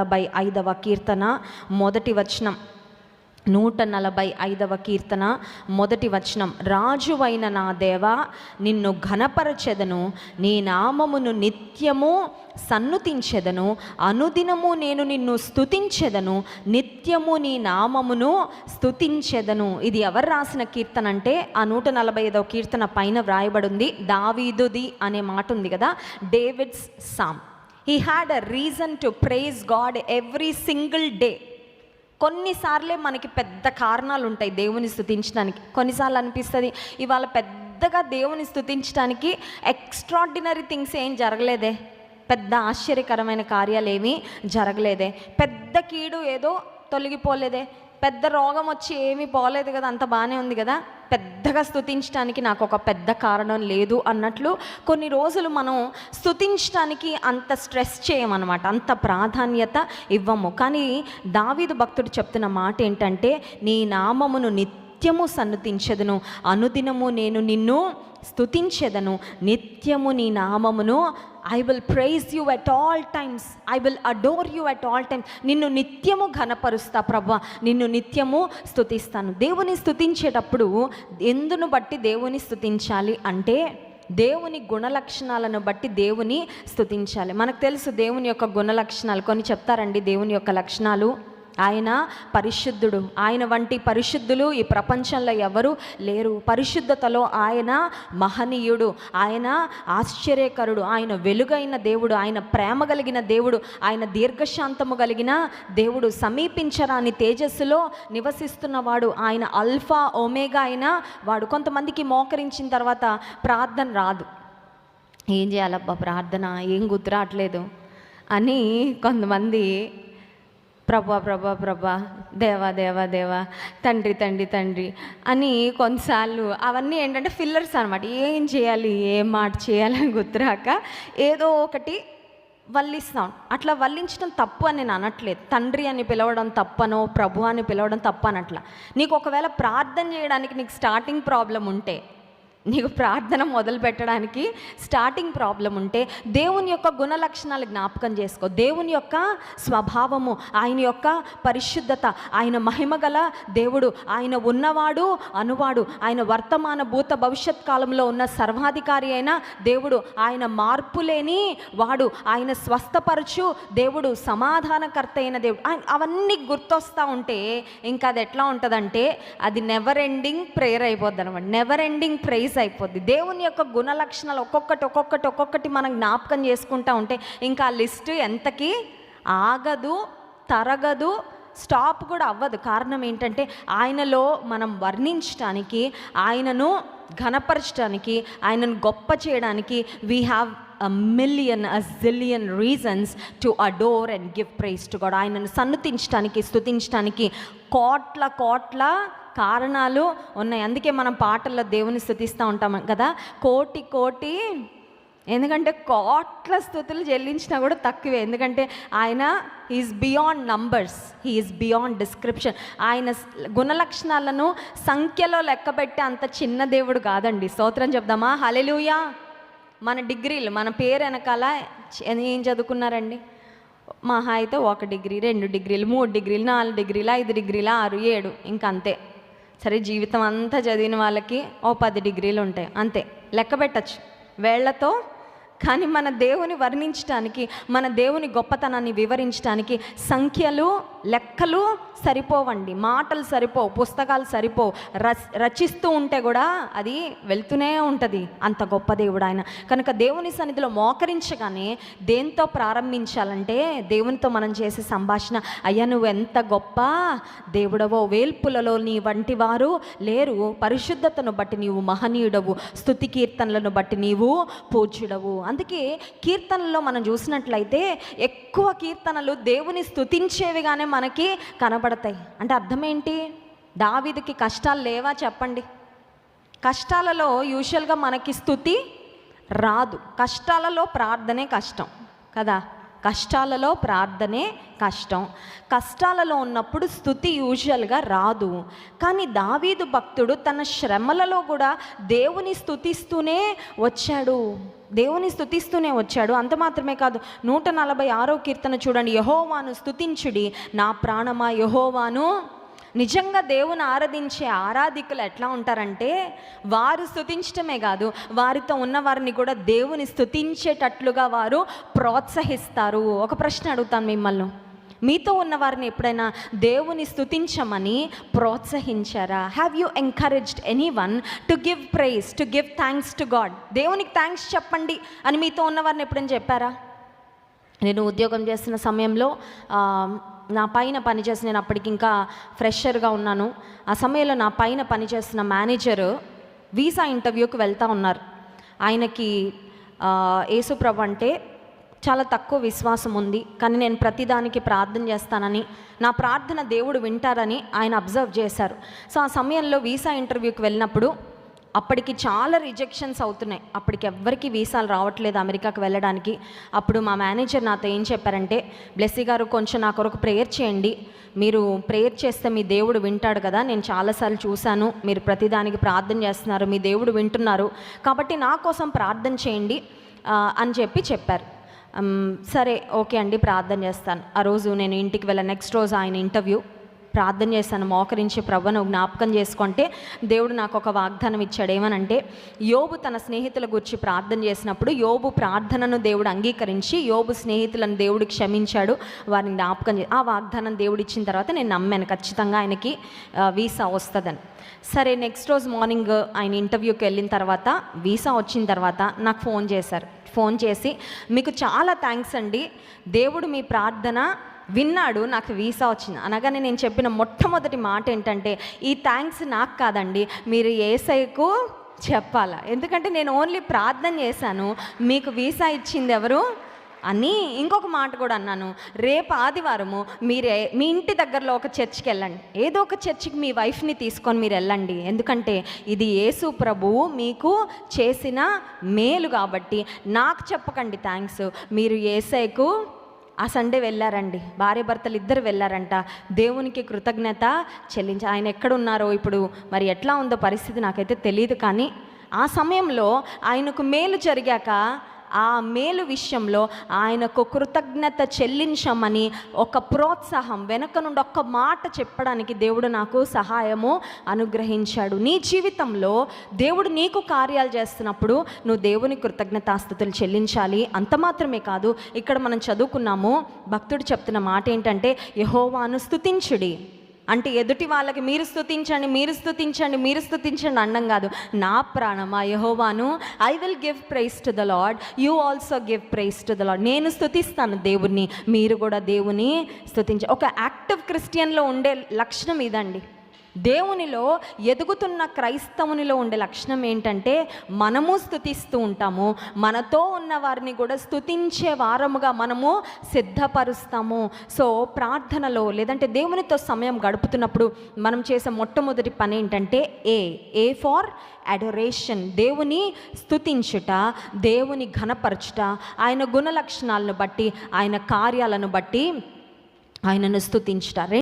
నలభై ఐదవ కీర్తన మొదటి వచనం. నూట నలభై ఐదవ కీర్తన మొదటి వచనం. రాజువైన నా దేవా నిన్ను ఘనపరచెదను. నీ నామమును నిత్యము సన్నుతించెదను. అనుదినము నేను నిన్ను స్తుతించెదను. నిత్యము నీ నామమును స్తుతించెదను. ఇది ఎవరు రాసిన కీర్తన అంటే ఆ నూట నలభై ఐదవ కీర్తన పైన వ్రాయబడింది దావీదుది అనే మాట ఉంది కదా David's psalm. He had a reason to praise God every single day కొన్నిసార్లే మనకి పెద్ద కారణాలు ఉంటాయి దేవుని స్థుతించడానికి కొన్నిసార్లు అనిపిస్తుంది ఇవాళ పెద్దగా దేవుని స్థుతించడానికి ఎక్స్ట్రాడినరీ థింగ్స్ ఏం జరగలేదే. పెద్ద ఆశ్చర్యకరమైన కార్యాలు ఏమీ జరగలేదే. పెద్ద కీడు ఏదో తొలగిపోలేదే. పెద్ద రోగం వచ్చి ఏమీ పోలేదు కదా అంత బాగానే ఉంది కదా. పెద్దగా స్థుతించడానికి నాకు ఒక పెద్ద కారణం లేదు అన్నట్లు కొన్ని రోజులు మనం స్థుతించడానికి అంత స్ట్రెస్ చేయమన్నమాట అంత ప్రాధాన్యత ఇవ్వము. కానీ దావీదు భక్తుడు చెప్తున్న మాట ఏంటంటే నీ నామమును నిత్యము సన్నతించదును. అనుదినము నేను నిన్ను స్థుతించెదను నిత్యము నీ నామమును I will praise you at all times I will adore you at all times నిన్ను నిత్యము ఘనపరుస్తా ప్రభా. నిన్ను నిత్యము స్థుతిస్తాను దేవుని స్థుతించేటప్పుడు ఎందును బట్టి దేవుని స్థుతించాలి అంటే దేవుని గుణలక్షణాలను బట్టి దేవుని స్థుతించాలి మనకు తెలుసు దేవుని యొక్క గుణలక్షణాలు. కొన్ని చెప్తారండి దేవుని యొక్క లక్షణాలు. ఆయన పరిశుద్ధుడు. ఆయన వంటి పరిశుద్ధులు ఈ ప్రపంచంలో ఎవరు లేరు. పరిశుద్ధతలో ఆయన మహనీయుడు. ఆయన ఆశ్చర్యకరుడు. ఆయన వెలుగైన దేవుడు. ఆయన ప్రేమ కలిగిన దేవుడు. ఆయన దీర్ఘశాంతము కలిగిన దేవుడు. సమీపించరాని తేజస్సులో నివసిస్తున్నవాడు. ఆయన అల్ఫా ఒమేగా అయిన వాడు. కొంతమందికి మోకరించిన తర్వాత ప్రార్థన రాదు. ఏం చేయాలబ్బా ప్రార్థన? ఏం గుర్తురావట్లేదు అని కొంతమంది ప్రభా ప్రభా ప్రభా దేవా దేవా దేవా తండ్రి తండ్రి తండ్రి అని కొన్నిసార్లు అవన్నీ ఏంటంటే ఫిల్లర్స్ అనమాట ఏం చేయాలి ఏం మాట చేయాలని గుర్తురాక ఏదో ఒకటి వల్లిస్తాం. అట్లా వల్లించడం తప్పు అని నేను అనట్లేదు. తండ్రి అని పిలవడం తప్పనో ప్రభు అని పిలవడం తప్పు అనట్లా నీకు ఒకవేళ ప్రార్థన చేయడానికి నీకు స్టార్టింగ్ ప్రాబ్లం ఉంటే నీకు ప్రార్థన మొదలు పెట్టడానికి స్టార్టింగ్ ప్రాబ్లం ఉంటే దేవుని యొక్క గుణ లక్షణాలు జ్ఞాపకం చేసుకో. దేవుని యొక్క స్వభావము ఆయన యొక్క పరిశుద్ధత ఆయన మహిమగల దేవుడు ఆయన ఉన్నవాడు అనువాడు ఆయన వర్తమాన భూత భవిష్యత్ కాలంలో ఉన్న సర్వాధికారి అయిన దేవుడు ఆయన మార్పు లేని వాడు ఆయన స్వస్థపరచు దేవుడు సమాధానకర్త అయిన దేవుడు ఆయన- అవన్నీ గుర్తొస్తూ ఉంటే ఇంకా అది ఎట్లా ఉంటుందంటే అది నెవర్ ఎండింగ్ ప్రేయర్ అయిపోద్ది అనమాట నెవర్ ఎండింగ్ ప్రైజ్ అయిపోద్ది. దేవుని యొక్క గుణ లక్షణాలు ఒక్కొక్కటి ఒక్కొక్కటి ఒక్కొక్కటి మనం జ్ఞాపకం చేసుకుంటా ఉంటే ఇంకా ఆ లిస్ట్ ఎంతకి ఆగదు తరగదు స్టాప్ కూడా అవ్వదు. కారణం ఏంటంటే ఆయనలో మనం వర్ణించడానికి ఆయనను ఘనపరచడానికి ఆయనను గొప్ప చేయడానికి we have a million a zillion reasons to adore and give praise to God. ఆయనను సన్నుతించడానికి స్థుతించడానికి కోట్ల కోట్ల కారణాలు ఉన్నాయి. అందుకే మనం పాటల్లో దేవుని స్థుతిస్తూ ఉంటాం కదా. కోటి కోటి ఎందుకంటే కోట్ల స్థుతులు చెల్లించినా కూడా తక్కువే. ఎందుకంటే ఆయన is beyond numbers he is beyond description ఆయన గుణలక్షణాలను సంఖ్యలో లెక్కబెట్టే అంత చిన్న దేవుడు కాదండి. స్తోత్రం చెప్దామా? హలెలుయా మన డిగ్రీలు మన పేరు వెనకాల చ- ఏం చదువుకున్నారండి? మహా అయితే ఒక డిగ్రీ రెండు డిగ్రీలు మూడు డిగ్రీలు నాలుగు డిగ్రీలు ఐదు డిగ్రీలు ఆరు ఏడు ఇంకంతే. అంతే సరే జీవితం అంతా చదివిన వాళ్ళకి ఓ పది డిగ్రీలు ఉంటాయి అంతే. లెక్క పెట్టచ్చు. వేళ్ళతో కానీ మన దేవుని వర్ణించడానికి మన దేవుని గొప్పతనాన్ని వివరించడానికి సంఖ్యలు లెక్కలు సరిపోవండి. మాటలు సరిపోవు పుస్తకాలు సరిపోవు. రచ రచిస్తూ ఉంటే కూడా అది వెళ్తూనే ఉంటుంది. అంత గొప్ప దేవుడు ఆయన. కనుక దేవుని సన్నిధిలో మోకరించగానే దేంతో ప్రారంభించాలంటే దేవునితో మనం చేసే సంభాషణ అయ్యా నువ్వు ఎంత గొప్ప దేవుడవో వేల్పులలో నీ వంటి వారు లేరు. పరిశుద్ధతను బట్టి నీవు మహనీయుడవు. స్థుతి కీర్తనలను బట్టి నీవు పూజ్యుడవు. అందుకే కీర్తనలో మనం చూసినట్లయితే ఎక్కువ కీర్తనలు దేవుని స్థుతించేవిగానే మనకి కనబడతాయి. అంటే అర్థం ఏంటి? దావీదుకి కష్టాలు లేవా చెప్పండి? కష్టాలలో యూజువల్గా మనకి స్థుతి రాదు. కష్టాలలో ప్రార్థనే కష్టం కదా? కష్టాలలో ప్రార్థనే కష్టం. కష్టాలలో ఉన్నప్పుడు స్థుతి యూజువల్గా రాదు. కానీ దావీదు భక్తుడు తన శ్రమలలో కూడా దేవుని స్థుతిస్తూనే వచ్చాడు. దేవుని స్థుతిస్తూనే వచ్చాడు. అంత మాత్రమే కాదు నూట నలభై ఆరో కీర్తన చూడండి. యహోవాను స్థుతించుడి. నా ప్రాణమా యహోవాను? నిజంగా దేవుని ఆరాధించే ఆరాధికులు ఎట్లా ఉంటారంటే వారు స్థుతించటమే కాదు వారితో ఉన్న వారిని కూడా దేవుని స్థుతించేటట్లుగా వారు ప్రోత్సహిస్తారు. ఒక ప్రశ్న అడుగుతాను మిమ్మల్ని. మీతో ఉన్న వారిని ఎప్పుడైనా దేవుని స్థుతించమని ప్రోత్సహించారా? Have you encouraged anyone to give praise to give thanks to God దేవునికి థ్యాంక్స్ చెప్పండి అని మీతో ఉన్న వారిని ఎప్పుడైనా చెప్పారా? నేను ఉద్యోగం చేస్తున్న సమయంలో నా పైన పనిచేసి నేను అప్పటికి ఇంకా ఫ్రెషర్గా ఉన్నాను. ఆ సమయంలో నా పైన పనిచేస్తున్న మేనేజరు వీసా ఇంటర్వ్యూకి వెళ్తా ఉన్నారు. ఆయనకి యేసుప్రభు అంటే చాలా తక్కువ విశ్వాసం ఉంది. కానీ నేను ప్రతిదానికి ప్రార్థన చేస్తానని నా ప్రార్థన దేవుడు వింటారని ఆయన అబ్జర్వ్ చేశారు. సో ఆ సమయంలో వీసా ఇంటర్వ్యూకి వెళ్ళినప్పుడు అప్పటికి చాలా రిజెక్షన్స్ అవుతున్నాయి. అప్పటికి ఎవ్వరికి వీసాలు రావట్లేదు అమెరికాకి వెళ్ళడానికి. అప్పుడు మా మేనేజర్ నాతో ఏం చెప్పారంటే బ్లెస్సీ గారు కొంచెం నా కొరకు ప్రేయర్ చేయండి. మీరు ప్రేయర్ చేస్తే మీ దేవుడు వింటాడు కదా. నేను చాలాసార్లు చూశాను. మీరు ప్రతిదానికి ప్రార్థన చేస్తున్నారు. మీ దేవుడు వింటున్నారు. కాబట్టి నా కోసం ప్రార్థన చేయండి అని చెప్పి చెప్పారు. సరే ఓకే అండి ప్రార్థన చేస్తాను. ఆ రోజు నేను ఇంటికి వెళ్ళాను నెక్స్ట్ రోజు ఆయన ఇంటర్వ్యూ. ప్రార్థన చేశాను మోకరించి ప్రభను జ్ఞాపకం చేసుకుంటే దేవుడు నాకు ఒక వాగ్దానం ఇచ్చాడు. ఏమనంటే యోబు తన స్నేహితుల గురించి ప్రార్థన చేసినప్పుడు యోబు ప్రార్థనను దేవుడు అంగీకరించి యోబు స్నేహితులను దేవుడు క్షమించాడు వారిని జ్ఞాపకం ఆ వాగ్దానం దేవుడు ఇచ్చిన తర్వాత నేను నమ్మాను. ఖచ్చితంగా ఆయనకి వీసా వస్తుందని. సరే నెక్స్ట్ రోజు మార్నింగ్ ఆయన ఇంటర్వ్యూకి వెళ్ళిన తర్వాత వీసా వచ్చిన తర్వాత నాకు ఫోన్ చేశారు. ఫోన్ చేసి మీకు చాలా థ్యాంక్స్ అండి. దేవుడు మీ ప్రార్థన విన్నాడు నాకు వీసా వచ్చింది. అనగానే నేను చెప్పిన మొట్టమొదటి మాట ఏంటంటే ఈ థ్యాంక్స్ నాకు కాదండి మీరు ఏసైకు చెప్పాలా. ఎందుకంటే నేను ఓన్లీ ప్రార్థన చేశాను మీకు వీసా ఇచ్చింది ఎవరు? అని ఇంకొక మాట కూడా అన్నాను. రేపు ఆదివారము మీరే మీ ఇంటి దగ్గరలో ఒక చర్చ్కి వెళ్ళండి. ఏదో ఒక చర్చికి మీ వైఫ్ని తీసుకొని మీరు వెళ్ళండి. ఎందుకంటే ఇది యేసు ప్రభువు మీకు చేసిన మేలు కాబట్టి నాకు చెప్పకండి థ్యాంక్స్ మీరు ఏసైకు ఆ సండే వెళ్ళారండి. భార్య భర్తలు ఇద్దరు వెళ్ళారంట. దేవునికి కృతజ్ఞత చెల్లించి ఆయన ఎక్కడున్నారో ఇప్పుడు మరి ఎట్లా ఉందో పరిస్థితి నాకైతే తెలియదు కానీ ఆ సమయంలో ఆయనకు మేలు జరిగాక ఆ మేలు విషయంలో ఆయనకు కృతజ్ఞత చెల్లించమని ఒక ప్రోత్సాహం వెనక నుండి ఒక్క మాట చెప్పడానికి దేవుడు నాకు సహాయము అనుగ్రహించాడు. నీ జీవితంలో దేవుడు నీకు కార్యాలు చేస్తున్నప్పుడు నువ్వు దేవుని కృతజ్ఞతాస్థుతులు చెల్లించాలి. అంత మాత్రమే కాదు ఇక్కడ మనం చదువుకున్నాము భక్తుడు చెప్తున్న మాట ఏంటంటే యహోవాను స్తుతించుడి. అంటే ఎదుటి వాళ్ళకి మీరు స్థుతించండి మీరు స్తుతించండి మీరు స్తుతించండి అన్నం కాదు. నా ప్రాణమా యహోవాను? I will give praise to the Lord you also give praise to the Lord నేను స్తుతిస్తాను దేవుణ్ణి. మీరు కూడా దేవుని స్థుతించ ఒక యాక్టివ్ క్రిస్టియన్లో ఉండే లక్షణం ఇదండి. దేవునిలో ఎదుగుతున్న క్రైస్తవునిలో ఉండే లక్షణం ఏంటంటే మనము స్థుతిస్తూ ఉంటాము. మనతో ఉన్న వారిని కూడా స్థుతించే వారముగా మనము సిద్ధపరుస్తాము. సో ప్రార్థనలో లేదంటే దేవునితో సమయం గడుపుతున్నప్పుడు మనం చేసే మొట్టమొదటి పని ఏంటంటే ఏ ఏ ఫార్ అడొరేషన్ దేవుని స్థుతించుట దేవుని ఘనపరచుట ఆయన గుణ లక్షణాలను బట్టి ఆయన కార్యాలను బట్టి ఆయనను స్థుతించుట